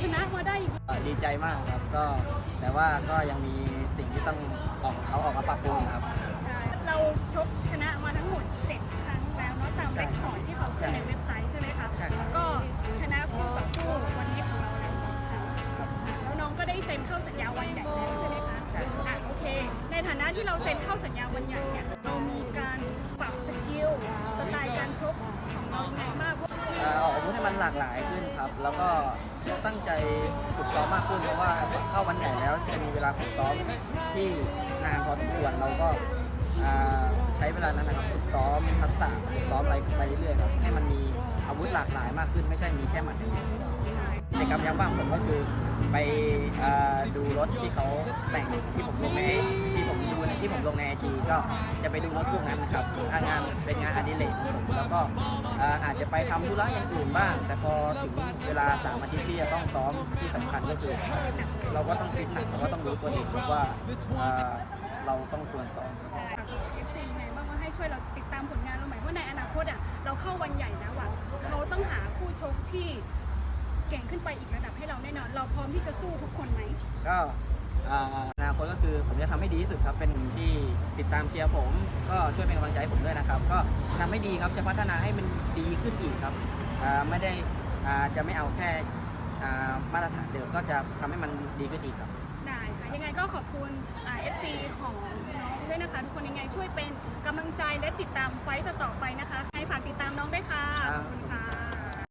ชนะมาได้อีกเอ่อดีใจมากครับก็แต่ว่าก็ยังมีสิ่งที่ต้องออกเอาออกมาปรับปรุงครับ ใช่เราชกชนะมาทั้งหมด 7 ครั้งแล้วเนาะตามใช่เรคคอร์ดที่เขาขึ้นในเว็บไซต์ใช่ไหมคะใช่ครับ ก็ชนะคู่ต่อสู้วันนี้ของเราแล้วสองครั้งครับแล้วน้องก็ได้เซ็นเข้าสัญญาวันใหญ่แล้วใช่ไหมคะใช่ครับ อะโอเค ในฐานะที่เราเซ็นเข้าสัญญาวันใหญ่เนี่ย หลากหลายขึ้นครับ แล้วก็ตั้งใจฝึกซ้อมมากขึ้นเพราะว่าเข้าวันใหญ่แล้วจะมีเวลาฝึกซ้อมที่นานพอสมควรเราก็ใช้เวลานั้นนะครับฝึกซ้อมทักษะฝึกซ้อมอะไรไปเรื่อยๆครับให้มันมีอาวุธหลากหลายมากขึ้นไม่ใช่มีแค่หมัดอย่งเดียวกิจกรรมยามว่างผมก็คือไปอดูรถที่เขาแต่งที่ผมลงใน ที่ผมลงในไอจีก็จะไปดูรถพวกนั้นนะครับอ่างานเป็นงานอดิเรกของผมแล้วก็อาจจะไปทำธุระอย่างอื่นบ้าง แต่พอถึงเวลาสามอาทิตย์ที่จะต้องซ้อมที่สำคัญก็คือเราก็ต้องฟิตหนักเราก็ต้องรู้ตัวเองว่าเราต้องควรซ้อมช่เอฟซีไงบ้างว่าให้ช่วยเราติดตามผลงานเราหมายว่าในอนาคตอะเราเข้าวันใหญ่นะหวังเขาต้องหาคู่ชกที่เก่งขึ้นไปอีกระดับให้เราแน่นอน เราพร้อมที่จะสู้ทุกคนไหมก็อ่า คตก็คือผมจะทำให้ดีที่สุดครับ เป็นที่ติดตามเชียร์ผม ก็ช่วยเป็นกำลังใจผมด้วยนะครับ ก็ทำให้ดีครับจะพัฒนาให้มันดีขึ้นอีกครับไม่ได้จะไม่เอาแค่มาตรฐานเดิมก็จะทำให้มันดีขึ้นอีกครับได้ค่ะยังไงก็ขอบคุณเอฟซีของน้องด้วยนะคะ ทุกคนยังไงช่วยเป็นกำลังใจและติดตามไฟต์ต่อไปนะคะใค